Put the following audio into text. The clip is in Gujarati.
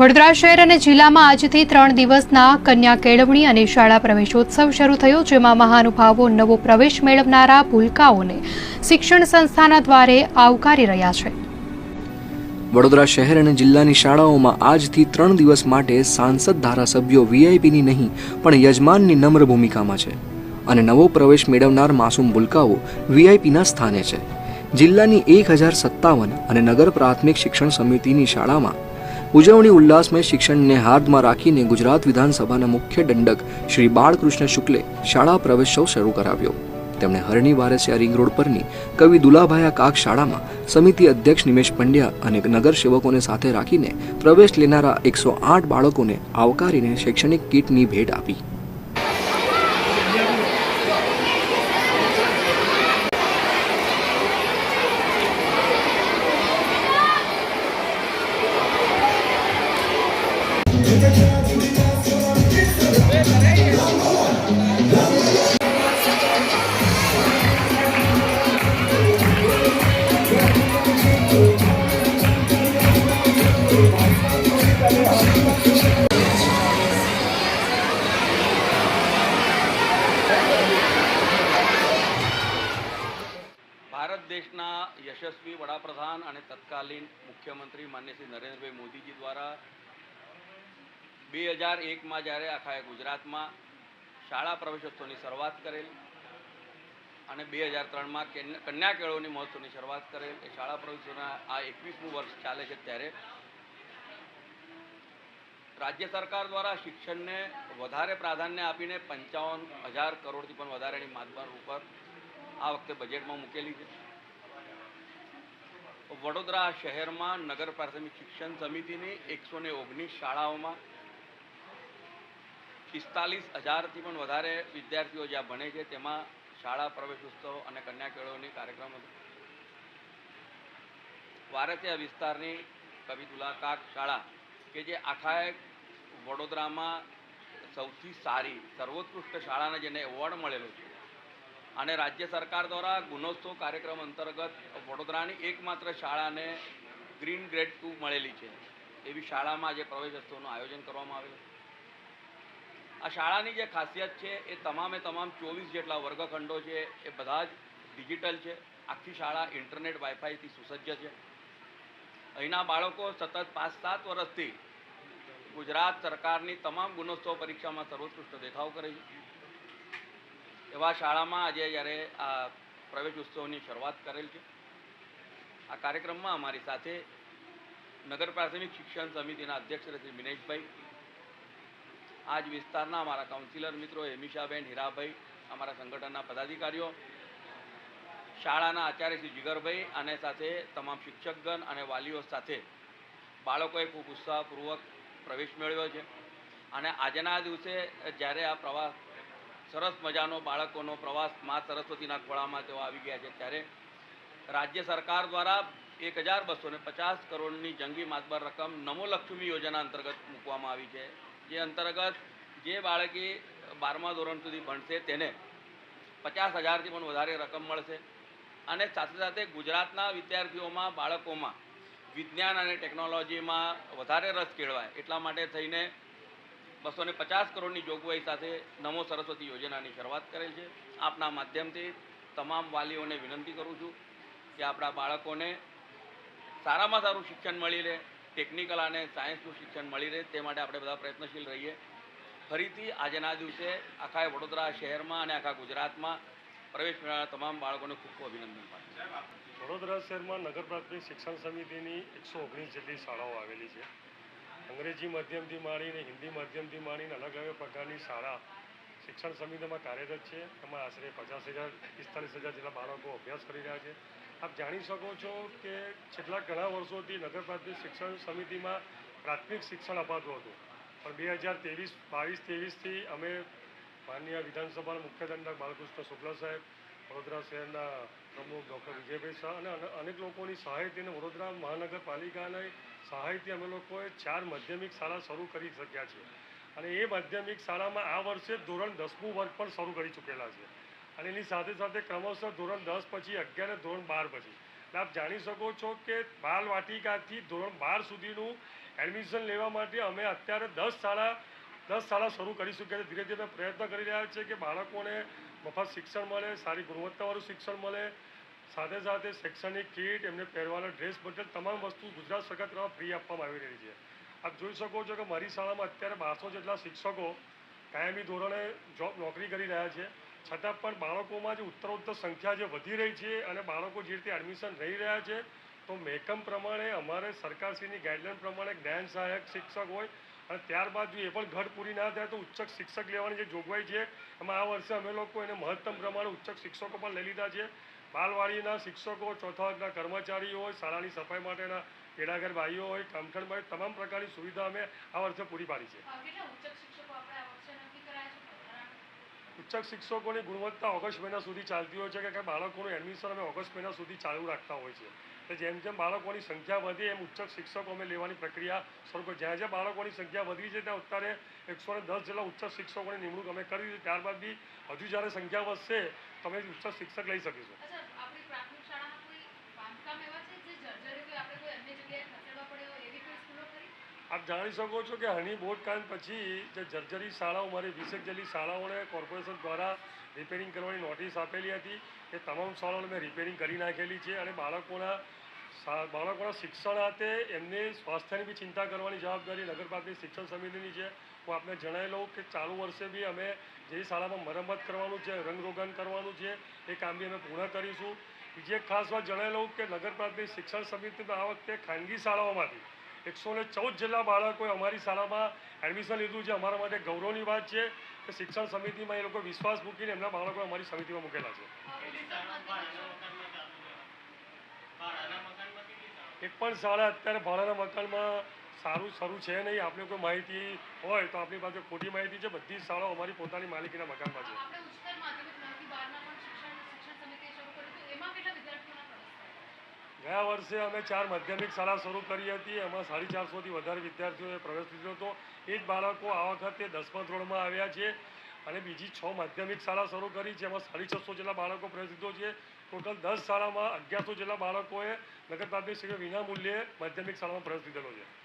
વડોદરા શહેર અને જિલ્લામાં આજથી ત્રણ દિવસના કન્યા કેળવણી અને શાળા પ્રવેશોત્સવ શરૂ થયો, જેમાં મહાનુભાવો નવો પ્રવેશ મેળવનારા ભૂલકાઓને શિક્ષણ સંસ્થાના દ્વારે આવકારી રહ્યા છે. વડોદરા શહેર અને જિલ્લાની શાળાઓમાં આજથી ત્રણ દિવસ માટે સાંસદ ધારાસભ્યો વીઆઈપીની નહીં, પણ યજમાનની નમ્ર ભૂમિકામાં છે. અને નવો પ્રવેશ મેળવનાર માસૂમ ભૂલકાઓ વીઆઈપીના સ્થાને છે. જિલ્લાની એક હજાર સત્તાવન અને નગર પ્રાથમિક શિક્ષણ સમિતિની શાળામાં ઉજવણી ઉલ્લાસમય શિક્ષણને હાથમાં રાખીને ગુજરાત વિધાનસભાના મુખ્ય દંડક શ્રી બાળકૃષ્ણ શુક્લે શાળા પ્રવેશોત્સવ શરૂ કરાવ્યો. તેમણે હરણી વારસિયા રિંગ રોડ પરની કવિ દુલાભાયા કાક શાળામાં સમિતિ અધ્યક્ષ નિમેશ પંડ્યા અને નગર સેવકોને સાથે રાખીને પ્રવેશ લેનારા એકસો આઠ બાળકોને આવકારીને શૈક્ષણિક કીટની ભેટ આપી. દેશના યશસ્વી વડાપ્રધાન અને તત્કાલીન મુખ્યમંત્રી માન્ય શ્રી નરેન્દ્રભાઈ મોદીજી દ્વારા બે હજાર એકમાં જ્યારે આખા ગુજરાતમાં શાળા પ્રવેશોત્સવની શરૂઆત કરેલ અને બે હજાર ત્રણમાં કન્યા કેળવણી મહોત્સવની શરૂઆત કરેલ, એ શાળા પ્રવેશોના આ એકવીસમું વર્ષ ચાલે છે ત્યારે રાજ્ય સરકાર દ્વારા શિક્ષણને વધારે પ્રાધાન્ય આપીને પંચાવન હજાર કરોડથી પણ વધારેની માતબર ઉપર આ વખતે બજેટમાં મૂકેલી છે. વડોદરા શહેરમાં નગર પ્રાથમિક શિક્ષણ સમિતિની એકસો ને ઓગણીસ શાળાઓમાં પિસ્તાલીસ હજારથી પણ વધારે વિદ્યાર્થીઓ જ્યાં ભણે છે, તેમાં શાળા પ્રવેશ ઉત્સવ અને કન્યા કેળવણી કાર્યક્રમ હતો. વારસિયા વિસ્તારની કવિતુલા કાક શાળા, કે જે આખા વડોદરામાં સૌથી સારી, સર્વોત્કૃષ્ટ શાળાને જેને એવોર્ડ મળેલો છે. અને રાજ્ય સરકાર દ્વારા ગુણોત્સવ કાર્યક્રમ અંતર્ગત વડોદરાની એકમાત્ર શાળાને ગ્રીન ગ્રેડ ટુ મળેલી છે. એવી શાળામાં આજે પ્રવેશોત્સવનું આયોજન કરવામાં આવેલું આ શાળાની જે ખાસિયત છે, એ તમામે તમામ ચોવીસ જેટલા વર્ગખંડો છે, એ બધા જ ડિજિટલ છે. આખી શાળા ઇન્ટરનેટ વાઈફાઈથી સુસજ્જ છે. અહીંના બાળકો સતત પાંચ સાત વર્ષથી ગુજરાત સરકારની તમામ ગુણોત્સવ પરીક્ષામાં સર્વોત્કૃષ્ટ દેખાવ કરે છે. એવા શાળામાં આજે જ્યારે આ પ્રવેશ ઉત્સવની શરૂઆત કરેલ છે, આ કાર્યક્રમમાં અમારી સાથે નગર પ્રાથમિક શિક્ષણ સમિતિના અધ્યક્ષ શ્રી મિનેશભાઈ આજ વિસ્તારના અમારા કાઉન્સિલર મિત્રો હેમિશાબેન હીરાભાઈ, અમારા સંગઠનના પદાધિકારીઓ, શાળાના આચાર્ય શ્રી જીગરભાઈ અને સાથે તમામ શિક્ષકગણ અને વાલીઓ સાથે બાળકોએ ખૂબ ઉત્સાહપૂર્વક પ્રવેશ મેળવ્યો છે. અને આજના દિવસે જ્યારે આ પ્રવાસ સરસ મજાનો બાળકોનો પ્રવાસ મા સરસ્વતીના ખોળામાં તેઓ આવી ગયા છે. ત્યારે રાજ્ય સરકાર દ્વારા એક હજાર બસો પચાસ કરોડની જંગી માતબર રકમ નમો લક્ષ્મી યોજના અંતર્ગત મૂકવામાં આવી છે. જે અંતર્ગત જે બાળકી બારમા ધોરણ સુધી ભણશે તેને પચાસ હજારથી પણ વધારે રકમ મળશે. અને સાથે સાથે ગુજરાતના વિદ્યાર્થીઓમાં બાળકોમાં વિજ્ઞાન અને ટેકનોલોજીમાં વધારે રસ કેળવાય એટલા માટે થઈને બસો ને પચાસ કરોડની જોગવાઈ સાથે નમો સરસ્વતી યોજનાની શરૂઆત કરેલ છે. આપના માધ્યમથી તમામ વાલીઓને વિનંતી કરું છું કે આપણા બાળકોને સારામાં સારું શિક્ષણ મળી રહે ટેકનિકલ અને સાયન્સનું શિક્ષણ મળી રહે, તે માટે આપણે બધા પ્રયત્નશીલ રહીએ. ફરીથી આજના દિવસે આખા વડોદરા શહેરમાં અને આખા ગુજરાતમાં પ્રવેશ મેળવનારા તમામ બાળકોને ખૂબ ખૂબ અભિનંદન પાઠવું વડોદરા શહેરમાં નગર પ્રાથમિક શિક્ષણ સમિતિની એકસો ઓગણીસ જેટલી શાળાઓ આવેલી છે. અંગ્રેજી માધ્યમથી માંડીને હિન્દી માધ્યમથી માંડીને અલગ અલગ પ્રકારની શાળા, શિક્ષણ સમિતિમાં કાર્યરત છે. એમાં આશરે પચાસ હજાર, પિસ્તાલીસ હજાર જેટલા બાળકો અભ્યાસ કરી રહ્યા છે. આપ જાણી શકો છો કે છેલ્લા ઘણા વર્ષોથી નગર પ્રાથમિક શિક્ષણ સમિતિમાં પ્રાથમિક શિક્ષણ અપાતું હતું. પણ બે હજાર ત્રેવીસ, બાવીસ ત્રેવીસથી અમે માનનીય વિધાનસભાના મુખ્ય દંડક બાલકૃષ્ણ શુક્લ સાહેબ, વડોદરા શહેરના પ્રમુખ ડૉક્ટર વિજયભાઈ શાહ અને અનેક લોકોની સહાયથી અને વડોદરા મહાનગરપાલિકાની સહાયથી અમે લોકોએ ચાર માધ્યમિક શાળા શરૂ કરી શક્યા છીએ અને એ માધ્યમિક શાળામાં આ વર્ષે ધોરણ દસમું વર્ગ પણ શરૂ કરી ચૂકેલા છે. અને એની સાથે સાથે ક્રમશઃ ધોરણ દસ પછી અગિયાર ધોરણ બાર પછી. આપ જાણી શકો છો કે બાલ વાટિકાથી ધોરણ બાર સુધીનું એડમિશન લેવા માટે અમે અત્યારે દસ શાળા દસ શાળા શરૂ કરી ચૂક્યા છે. ધીરે ધીરે પ્રયત્ન કરી રહ્યા છીએ કે બાળકોને મફત શિક્ષણ મળે, સારી ગુણવત્તાવાળું શિક્ષણ મળે સાથે સાથે શૈક્ષણિક કીટ, એમને પહેરવાના ડ્રેસ બદલ તમામ વસ્તુ ગુજરાત સરકાર તરફ ફ્રી આપવામાં આવી રહી છે. આપ જોઈ શકો છો કે મારી શાળામાં અત્યારે બારસો જેટલા શિક્ષકો કાયમી ધોરણે જોબ નોકરી કરી રહ્યા છે. છતાં પણ બાળકોમાં જે ઉત્તરોત્તર સંખ્યા જે વધી રહી છે અને બાળકો જે રીતે એડમિશન રહી રહ્યા છે, તો મેકમ પ્રમાણે અમારે સરકારશ્રીની ગાઈડલાઈન પ્રમાણે જ્ઞાન સહાયક શિક્ષક હોય અને ત્યારબાદ જો એ પણ ઘટ પૂરી ના થાય તો ઉચ્ચક શિક્ષક લેવાની જે જોગવાઈ છે, એમાં આ વર્ષે અમે લોકો એને મહત્તમ પ્રમાણે ઉચ્ચક શિક્ષકો પણ લઈ લીધા છે. બાલવાડીના શિક્ષકો, ચોથા વર્ગના કર્મચારીઓ હોય, શાળાની સફાઈ માટેના તેડાગર ભાઈઓ હોય કામખંડ તમામ પ્રકારની સુવિધા અમે આ વર્ષે પૂરી પાડી છે કેટલા ઉચ્ચ શિક્ષકો આપણે આ વર્ષે નક્કી કરાયા છે ઉચ્ચક શિક્ષકોની ગુણવત્તા ઓગસ્ટ મહિના સુધી ચાલતી હોય છે કે બાળકોનું એડમિશન અમે ઓગસ્ટ મહિના સુધી ચાલુ રાખતા હોય છે. એટલે જેમ જેમ બાળકોની સંખ્યા વધે, એમ ઉચ્ચક શિક્ષકો અમે લેવાની પ્રક્રિયા શરૂ કરી. જ્યાં જ્યાં બાળકોની સંખ્યા વધી છે, ત્યાં અત્યારે એકસો ને દસ જેટલા ઉચ્ચક શિક્ષકોની નિમણૂક અમે કરી ત્યારબાદ બી હજુ જ્યારે સંખ્યા વધશે તો અમે ઉચ્ચક શિક્ષક લઈ શકીશું અચ્છા આપણી પ્રાથમિક શાળામાં કોઈ બાંધકામ એવા છે જે જર્જરિત હોય આપણે કોઈ અન્ય જગ્યાએ ખસેડવા પડે હોય એવી કોઈ સ્કૂલો ખરી આપ જાણી શકો છો કે હની બોટકાંડ પછી જે જર્જરી શાળાઓ, મારી વીસેક જેટલી શાળાઓને કોર્પોરેશન દ્વારા રિપેરિંગ કરવાની નોટિસ આપેલી હતી એ તમામ શાળાઓને મેં રિપેરિંગ કરી નાખેલી છે અને બાળકોના બાળકોના શિક્ષણ હાથે એમને સ્વાસ્થ્યની બી ચિંતા કરવાની જવાબદારી નગરપાલિકા શિક્ષણ સમિતિની છે. હું આપને જણાવી લઉં કે ચાલુ વર્ષે બી અમે જે શાળામાં મરમ્મત કરવાનું છે, રંગરોગન કરવાનું છે, એ કામ બી અમે પૂર્ણ કરીશું. બીજી એક ખાસ વાત જણાવી લઉં કે નગરપાલિકા શિક્ષણ સમિતિમાં આ વખતે ખાનગી શાળાઓમાંથી એકસો ને ચૌદ જેટલા બાળકોએ અમારી શાળામાં એડમિશન લીધું છે. અમારા માટે ગૌરવની વાત છે કે શિક્ષણ સમિતિમાં એ લોકો વિશ્વાસ મૂકીને એમના બાળકો અમારી સમિતિમાં મૂકેલા છે. એક પણ શાળા અત્યારે ભાડાના મકાનમાં સારું સારું છે નહીં. આપણે કોઈ માહિતી હોય તો આપણી પાસે ખોટી માહિતી છે. બધી શાળાઓ અમારી પોતાની માલિકીના મકાનમાં છે આપણે ઉચ્ચતર માધ્યમિક નવથી બારના પણ શિક્ષણ શિક્ષણ સમિતિએ શરૂ કર્યું હતું એમાં કેટલા વિદ્યાર્થીઓના પ્રવેશ થયા? ગયા વર્ષે અમે ચાર માધ્યમિક શાળા શરૂ કરી હતી. એમાં સાડી ચારસોથી વધારે વિદ્યાર્થીઓએ પ્રવેશ લીધો હતો. એ જ બાળકો આ વખતે દસમા ધોરણમાં આવ્યા છે અને બીજી છ માધ્યમિક શાળા શરૂ કરી છે. એમાં સાડી છસો જેટલા બાળકો પ્રવેશ લીધો છે. ટોટલ દસ શાળામાં અગિયારસો જેટલા બાળકોએ નગરપાલિકા વિના મૂલ્યે માધ્યમિક શાળામાં પ્રવેશ લીધેલો છે.